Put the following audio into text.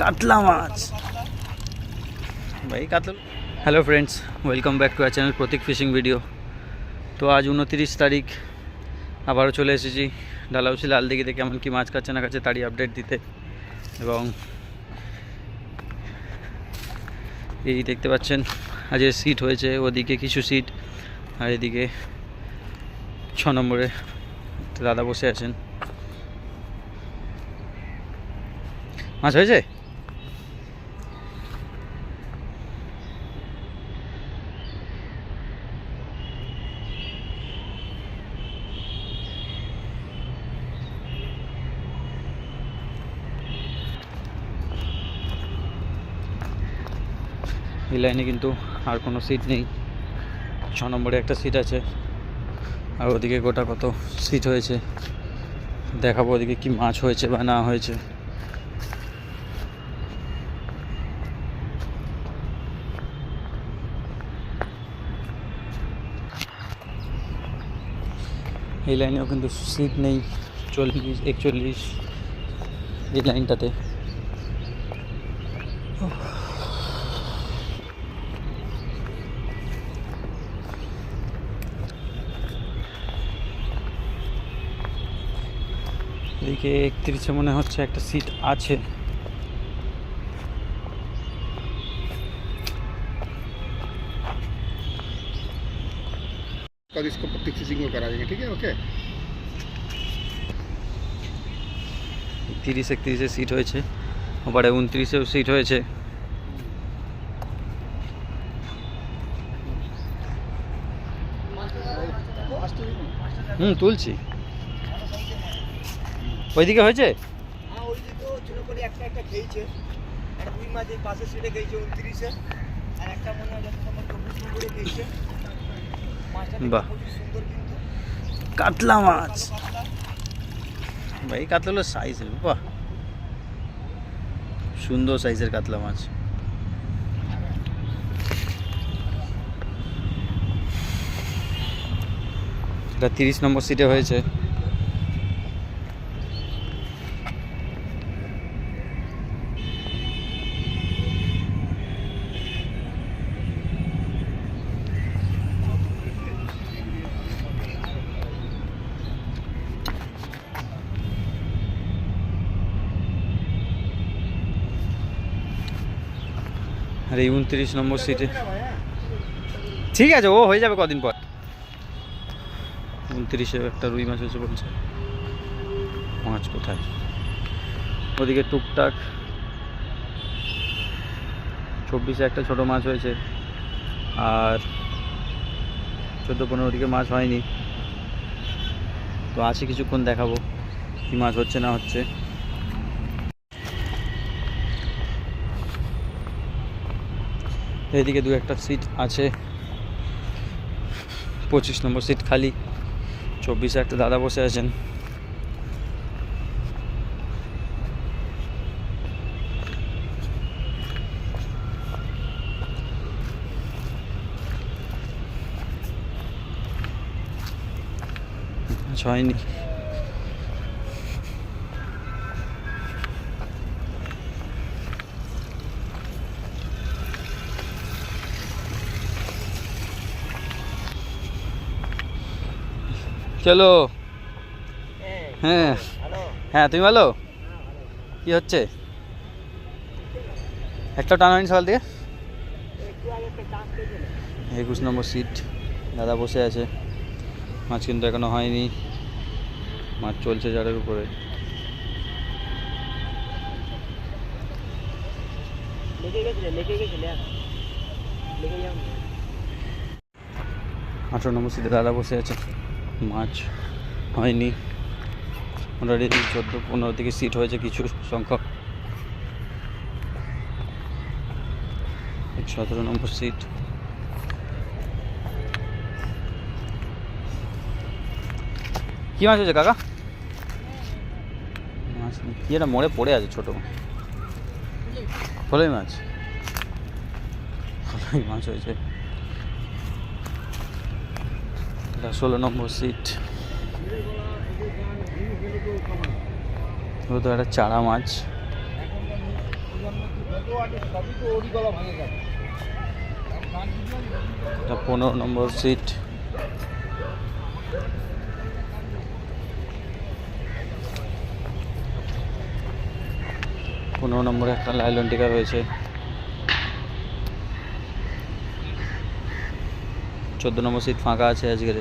কাতলা মাছ। ভাই, কাতলা hello friends welcome back to our channel Pratik fishing video তো আজ উনতিরিশ তারিখ, আবারও চলে এসেছি ডালাউসি লাল দিঘিতে কেমন কি মাছ কাছে না কাছে তারই আপডেট দিতে। এবং এই দেখতে পাচ্ছেন, আজ সিট হয়েছে, ওদিকে কিছু সিট আর এদিকে ছ নম্বরে দাদা বসে আছেন। মাছ হয়েছে? এই লাইনে কিন্তু আর কোনো সিট নেই। ছ নম্বরে একটা সিট আছে। আর ওদিকে গোটা কত সিট হয়েছে। দেখাবো ওদিকে কি মাছ হয়েছে বা না হয়েছে। এই লাইনেও কিন্তু সিট নেই। চল্লিশ, একচল্লিশ এই লাইনটাতে। এদিকে একত্রিশে মনে হচ্ছে একটা সিট আছে और इसको प्रत्येक फिशिंग में करा देंगे ठीक है ओके তিরিশ একত্রিশে সিট হয়েছে ওপারে উনত্রিশেও সিট হয়েছে হুম তুলছি ওইদিকে হয়েছে? হ্যাঁ বাহ। কাতলা মাছ। ভাই কাতলা সাইজ বাহ। সুন্দর সাইজের কাতলা মাছ। এটা তিরিশ নম্বর সিটে হয়েছে। আর এই উনত্রিশ নম্বর সিটে ঠিক আছে ও হয়ে যাবে কদিন পর। উনত্রিশে একটা রুই মাছ হয়েছে বলছে মাছ কোথায়? ওদিকে টুকটাক চব্বিশে একটা ছোট মাছ হয়েছে। আর চোদ্দ পনেরো দিকে মাছ হয়নি। তো আছে কিছুক্ষণ দেখাবো কি মাছ হচ্ছে না হচ্ছে। এদিকে দু একটা সিট আছে। পঁচিশ নম্বর সিট খালি। চব্বিশে একটা দাদা বসে আছেন। মাছ হয়নি। চলো। হ্যাঁ। হ্যাঁ তুমি ভালো? কি হচ্ছে? একটা টানা হয়নি সকাল থেকে? একুশ নম্বর সিট দাদা বসে আছে। মাছ কিন্তু এখনও হয়নি। মাছ চলছে জারের উপরে। আঠেরো নম্বর সিটে দাদা বসে আছে। মাছ হয়নি। অলরেডি চোদ্দ পনেরো থেকে সিট হয়েছে কিছু সংখ্যক। সতেরো নম্বর সিট কি মাছ হয়েছে কাকা? মাছ। কি একটা মরে পড়ে আছে ছোটো? ফলই মাছ। ফলই মাছ হয়েছে। এটা ষোলো নম্বর সিট তো একটা চারা মাছ। এটা পনেরো নম্বর সিট পনেরো নম্বরে একটা লাইলন টিকা রয়েছে। চোদ্দ নম্বর সিট ফাঁকা আছে আজকের।